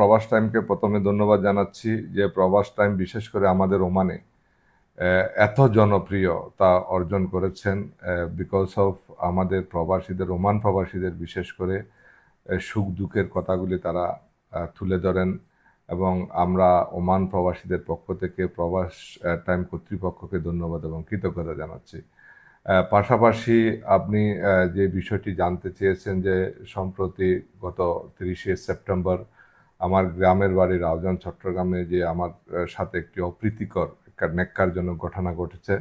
প্রবাস টাইমকে প্রথমে ধন্যবাদ জানাচ্ছি যে প্রবাস টাইম বিশেষ করে আমাদের ওমানে এত জনপ্রিয় তা অর্জন করেছেন বিকজ অফ আমাদের প্রবাসীদের, ওমান প্রবাসীদের বিশেষ করে সুখ দুঃখের কথাগুলি তারা তুলে ধরেন এবং আমরা ওমান প্রবাসীদের পক্ষ থেকে প্রবাস টাইম কর্তৃপক্ষকে ধন্যবাদ এবং কৃতজ্ঞতা জানাচ্ছি। পাশাপাশি আপনি যে বিষয়টি জানতে চেয়েছেন যে সম্প্রতি গত তিরিশে সেপ্টেম্বর আমার গ্রামের বাড়ি রাউজান, চট্টগ্রামে যে আমার সাথে একটি অপ্রীতিকর একটা নেককারজনক ঘটনা ঘটেছে।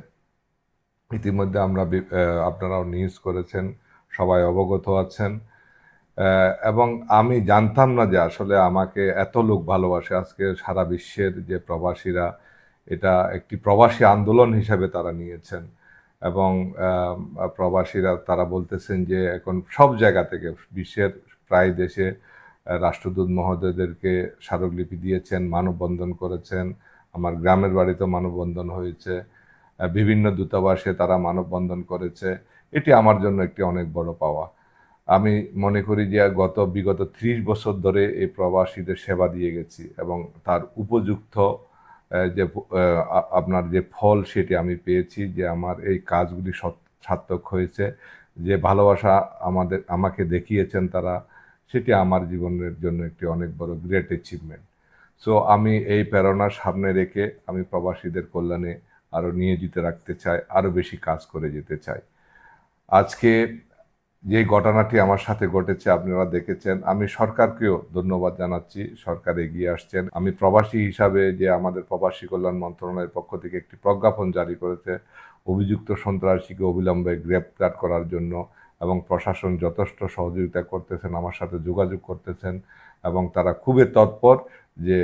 ইতিমধ্যে আমরা আপনারাও নিউজ করেছেন, সবাই অবগত আছেন। এবং আমি জানতাম না যে আসলে আমাকে এত লোক ভালোবাসে। আজকে সারা বিশ্বের যে প্রবাসীরা, এটা একটি প্রবাসী আন্দোলন হিসাবে তারা নিয়েছেন। এবং প্রবাসীরা তারা বলতেছেন যে এখন সব জায়গা থেকে বিশ্বের প্রায় দেশে রাষ্ট্রদূত মহোদয়দেরকে স্মারকলিপি দিয়েছেন, মানববন্ধন করেছেন। আমার গ্রামের বাড়িতেও মানববন্ধন হয়েছে। বিভিন্ন দূতাবাসে তারা মানববন্ধন করেছে। এটি আমার জন্য একটি অনেক বড় পাওয়া। আমি মনে করি যে গত বিগত ত্রিশ বছর ধরে এই প্রবাসীদের সেবা দিয়ে গেছি এবং তার উপযুক্ত যে আপনার যে ফল সেটি আমি পেয়েছি যে আমার এই কাজগুলি সার্থক হয়েছে। যে ভালোবাসা আমাদের, আমাকে দেখিয়েছেন তারা সেটি আমার জীবনের জন্য একটি অনেক বড় গ্রেট অ্যাচিভমেন্ট সো আমি এই প্রেরণা সামনে রেখে আমি প্রবাসীদের কল্যাণে আরও নিয়োজিত রাখতে চাই আরও বেশি কাজ করে যেতে চাই। আজকে যে ঘটনাটি আমার সাথে ঘটেছে, আপনারা দেখেছেন। আমি সরকারকেও ধন্যবাদ জানাচ্ছি, সরকার এগিয়ে আসছেন। আমি প্রবাসী হিসাবে যে আমাদের প্রবাসী কল্যাণ মন্ত্রণালয়ের পক্ষ থেকে একটি প্রজ্ঞাপন জারি করেছে, অভিযুক্ত সন্ত্রাসীকে অবিলম্বে গ্রেপ্তার করার জন্য। এবং প্রশাসন যথেষ্ট সহযোগিতা করতেছেন, আমার সাথে যোগাযোগ করতেছেন এবং তারা খুবই তৎপর যে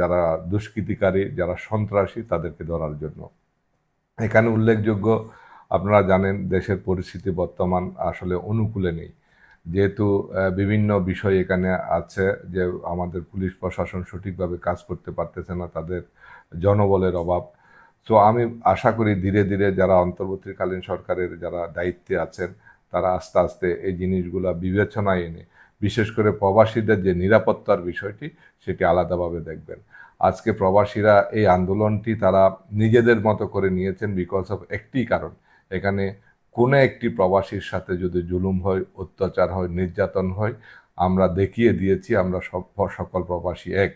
যারা দুষ্কৃতিকারী, যারা সন্ত্রাসী তাদেরকে ধরার জন্য। এখানে উল্লেখযোগ্য, আপনারা জানেন দেশের পরিস্থিতি বর্তমান আসলে অনুকূলে নেই। যেহেতু বিভিন্ন বিষয় এখানে আছে যে, আমাদের পুলিশ প্রশাসন সঠিকভাবে কাজ করতে পারতেছে না, তাদের জনবলের অভাব। তো আমি আশা করি ধীরে ধীরে যারা অন্তর্বর্তীকালীন সরকারের যারা দায়িত্বে আছেন তারা আস্তে আস্তে এই জিনিসগুলা বিবেচনায় এনে, বিশেষ করে প্রবাসীদের যে নিরাপত্তার বিষয়টি, সেটি আলাদাভাবে দেখবেন। আজকে প্রবাসীরা এই আন্দোলনটি তারা নিজেদের মতো করে নিয়েছেন বিকজ অফ একটি কারণ। এখানে কোনো একটি প্রবাসীর সাথে যদি জুলুম হয়, অত্যাচার হয়, নির্যাতন হয়, আমরা দেখিয়ে দিয়েছি আমরা সব, সকল প্রবাসী এক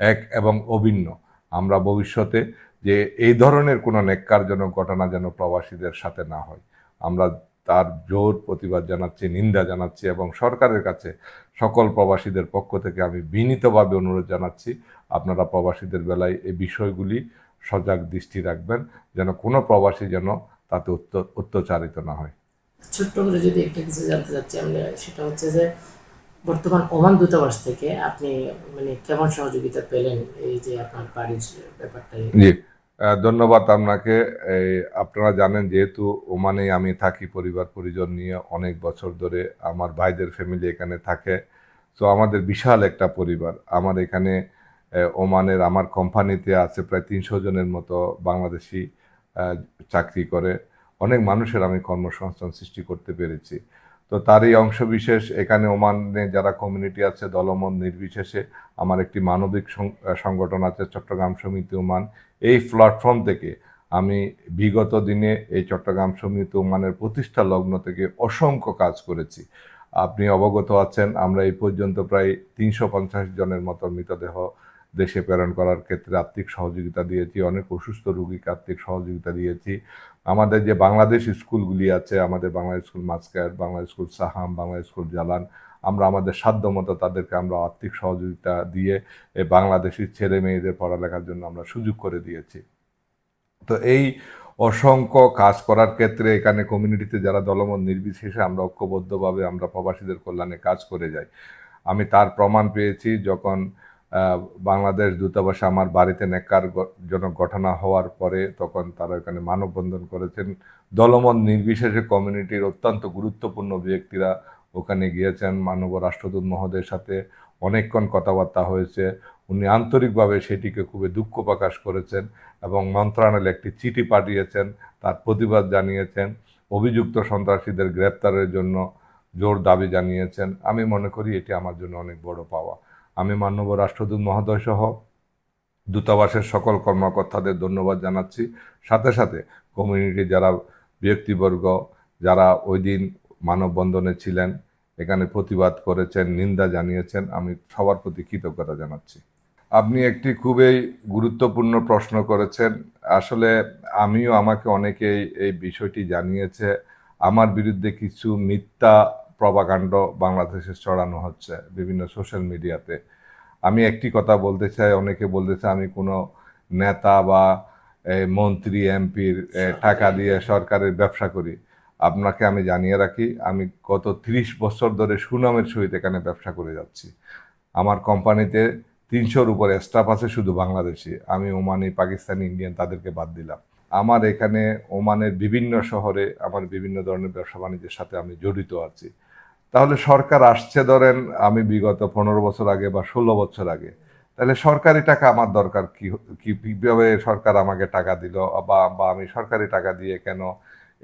এক এবং অভিন্ন। আমরা ভবিষ্যতে যে এই ধরনের কোনো নেককারজনক ঘটনা যেন প্রবাসীদের সাথে না হয়। আমরা তার জোর প্রতিবাদ জানাচ্ছি নিন্দা জানাচ্ছি এবং সরকারের কাছে সকল প্রবাসীদের পক্ষ থেকে আমি বিনীতভাবে অনুরোধ জানাচ্ছি আপনারা প্রবাসীদের বেলায় এই বিষয়গুলি সজাগ দৃষ্টি রাখবেন যেন কোনো প্রবাসী যেন তাতে অত্য- অত্যাচারিত না হয়। ছোট্ট করে যদি একটা কিছু জানতে চাচ্ছি আমরা সেটা হচ্ছে যে বর্তমান ওমান দূতাবাস থেকে আপনি মানে কেমন সহযোগিতা পেলেন এই যে আপনার বাড়ির আহ, ধন্যবাদ আপনাকে। এই, আপনারা জানেন যেহেতু ওমানে আমি থাকি পরিবার পরিজন নিয়ে অনেক বছর ধরে আমার ভাইদের ফ্যামিলি এখানে থাকে। তো আমাদের বিশাল একটা পরিবার। আমার এখানে ওমানের আমার কোম্পানিতে আছে প্রায় তিনশো জনের মতো বাংলাদেশি চাকরি করে। অনেক মানুষের আমি কর্মসংস্থান সৃষ্টি করতে পেরেছি। তো তারই অংশবিশেষ এখানে ওমানে যারা কমিউনিটি আছে দলমন নির্বিশেষে আমার একটি মানবিক সংগঠন আছে, চট্টগ্রাম সমিতি ওমান। এই প্ল্যাটফর্ম থেকে আমি বিগত দিনে এই চট্টগ্রাম সমিতি ওমানের প্রতিষ্ঠা লগ্ন থেকে অসংখ্য কাজ করেছি। আপনি অবগত আছেন, আমরা এই পর্যন্ত প্রায় তিনশো পঞ্চাশ জনের মতো মৃতদেহ দেশে প্রেরণ করার ক্ষেত্রে আর্থিক সহযোগিতা দিয়েছি, অনেক অসুস্থ রোগীকে আর্থিক সহযোগিতা দিয়েছি। আমাদের যে বাংলাদেশ স্কুলগুলি আছে, আমাদের বাংলা স্কুল মাস্কার বাংলা স্কুল সাহাম বাংলা স্কুল জালান, আমরা আমাদের সাধ্য মতো তাদেরকে আমরা আর্থিক সহযোগিতা দিয়ে এই বাংলাদেশি ছেলে মেয়েদের পড়ালেখার জন্য আমরা সুযোগ করে দিয়েছি। তো এই অসংখ্য কাজ করার ক্ষেত্রে এখানে কমিউনিটিতে যারা দলমত নির্বিশেষে আমরা ঐক্যবদ্ধভাবে আমরা প্রবাসীদের কল্যাণে কাজ করে যাই। আমি তার প্রমাণ পেয়েছি যখন বাংলাদেশ দূতাবাসে আমার বাড়িতে নেকার গ- জনক ঘটনা হওয়ার পরে তখন তারা এখানে মানববন্ধন করেছেন। দলমত নির্বিশেষে কমিউনিটির অত্যন্ত গুরুত্বপূর্ণ ব্যক্তিরা ওখানে গিয়েছেন। মানব রাষ্ট্রদূত মহোদয়ের সাথে অনেকক্ষণ কথাবার্তা হয়েছে। উনি আন্তরিকভাবে সেটিকে খুবই দুঃখ প্রকাশ করেছেন এবং মন্ত্রণালয়ে একটি চিঠি পাঠিয়েছেন, তার প্রতিবাদ জানিয়েছেন। অভিযুক্ত সন্ত্রাসীদের গ্রেপ্তারের জন্য জোর দাবি জানিয়েছেন। আমি মনে করি এটি আমার জন্য অনেক বড় পাওয়া। আমি মাননীয় রাষ্ট্রদূত মহোদয় সহ দূতাবাসের সকল কর্মকর্তাদের ধন্যবাদ জানাচ্ছি। সাথে সাথে কমিউনিটি যারা ব্যক্তিবর্গ, যারা ওই দিন মানববন্ধনে ছিলেন, এখানে প্রতিবাদ করেছেন, নিন্দা জানিয়েছেন, আমি সবার প্রতি কৃতজ্ঞতা জানাচ্ছি। আপনি একটি খুবই গুরুত্বপূর্ণ প্রশ্ন করেছেন। আসলে আমিও আমাকে অনেকেই এই বিষয়টি জানিয়েছে। আমার বিরুদ্ধে কিছু মিথ্যা প্রবাকাণ্ড বাংলাদেশে ছড়ানো হচ্ছে বিভিন্ন সোশ্যাল মিডিয়াতে আমি একটি কথা বলতে চাই অনেকে বলতে চাই আমি কোনো নেতা বা মন্ত্রী এমপির টাকা দিয়ে সরকারের ব্যবসা করি। আপনাকে আমি জানিয়ে রাখি আমি গত ত্রিশ বছর ধরে সুনামের সহিত এখানে ব্যবসা করে যাচ্ছি। আমার কোম্পানিতে তিনশোর উপরে স্টাফ আছে শুধু বাংলাদেশি। আমি ওমানি পাকিস্তানি ইন্ডিয়ান তাদেরকে বাদ দিলাম। আমার এখানে ওমানের বিভিন্ন শহরে আমার বিভিন্ন ধরনের ব্যবসা বাণিজ্যের সাথে আমি জড়িত আছি। তাহলে সরকার আসছে ধরেন আমি বিগত পনেরো বছর আগে বা ষোলো বছর আগে, তাহলে সরকারি টাকা আমার দরকার কি কীভাবে সরকার আমাকে টাকা দিল বা বা আমি সরকারি টাকা দিয়ে কেন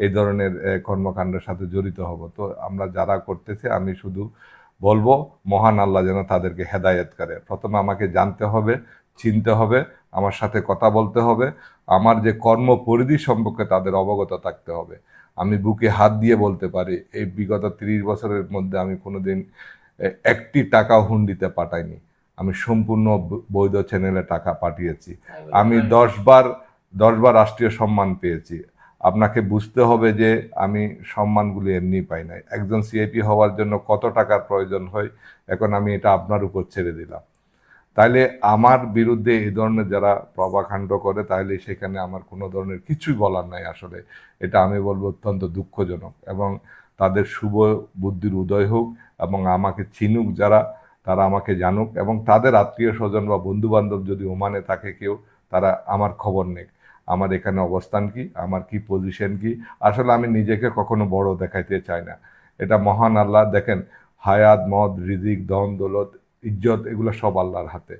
এই ধরনের কর্মকাণ্ডের সাথে জড়িত হব? তো আমরা যারা করতেছি আমি শুধু বলব, মহান আল্লাহ যেন তাদেরকে হেদায়েত করে। প্রথমে আমাকে জানতে হবে, চিনতে হবে, আমার সাথে কথা বলতে হবে, আমার যে কর্ম পরিধি সম্পর্কে তাদের অবগত থাকতে হবে। আমি বুকে হাত দিয়ে বলতে পারি এই বিগত তিরিশ বছরের মধ্যে আমি কোনোদিন এ, একটি টাকা হুন্ডিতে পাঠাইনি। আমি সম্পূর্ণ বৈধ চ্যানেলে টাকা পাঠিয়েছি। আমি দশবার দশবার রাষ্ট্রীয় সম্মান পেয়েছি। আপনাকে বুঝতে হবে যে আমি সম্মানগুলি এমনি পাই নাই। একজন সিআইপি হওয়ার জন্য কত টাকার প্রয়োজন হয় এখন আমি এটা আপনার উপর ছেড়ে দিলাম। তাইলে আমার বিরুদ্ধে এই ধরনের যারা প্রভাকাণ্ড করে তাহলে সেখানে আমার কোনো ধরনের কিছুই বলার নাই আসলে। এটা আমি বলব অত্যন্ত দুঃখজনক এবং তাদের শুভ বুদ্ধির উদয় হোক এবং আমাকে চিনুক যারা, তারা আমাকে জানুক এবং তাদের আত্মীয় স্বজন বা বন্ধু বান্ধব যদি ওমানে থাকে কেউ, তারা আমার খবর নেক। আমার এখানে অবস্থান কি? আমার কি পজিশন কি? আসলে আমি নিজেকে কখনো বড় দেখাইতে চাই না। এটা মহান আল্লাহ। দেখেন, হায়াত, মদ, রিজিক দন দৌলত ইজ্জত, এগুলো সব আল্লাহর হাতে।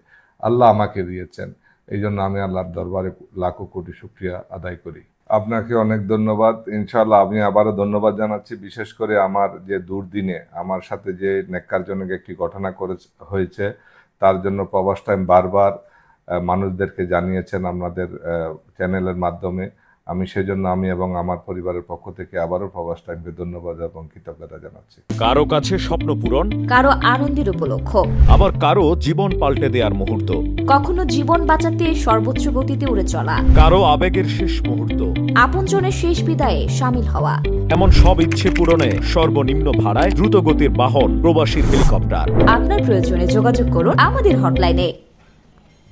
আল্লাহ আমাকে দিয়েছেন। এই জন্য আমি আল্লাহর দরবারে লাখো কোটি শুক্রিয়া আদায় করি। আপনাকে অনেক ধন্যবাদ। ইনশাআল্লাহ আমি আবারও ধন্যবাদ জানাচ্ছি। বিশেষ করে আমার যে দুর্দিনে, আমার সাথে যে নেককারজনক একটি ঘটনা করে হয়েছে, তার জন্য প্রবাস টাইম বারবার মানুষদেরকে জানিয়েছেন আপনাদের চ্যানেলের মাধ্যমে। আমি সেজন্য আমি এবং আমার পরিবারের পক্ষ থেকে আবারও প্রবাস টাইমকে ধন্যবাদ এবং কৃতজ্ঞতা জানাচ্ছি। কারও কাছে স্বপ্ন পূরণ কারও আনন্দের উপলক্ষ আবার কারও জীবন পাল্টে দেওয়ার মুহূর্ত। কখনো জীবন বাঁচাতে সর্বোচ্চ গতিতে উড়ে চলা। কারও আবেগের শেষ মুহূর্ত। আপনজনের শেষ বিদায়ে সামিল হওয়া। এমন সব ইচ্ছে পূরণে সর্বনিম্ন ভাড়ায় দ্রুত গতির বাহন প্রবাসীর হেলিকপ্টার। আপনার প্রয়োজনে যোগাযোগ করুন আমাদের হটলাইনে।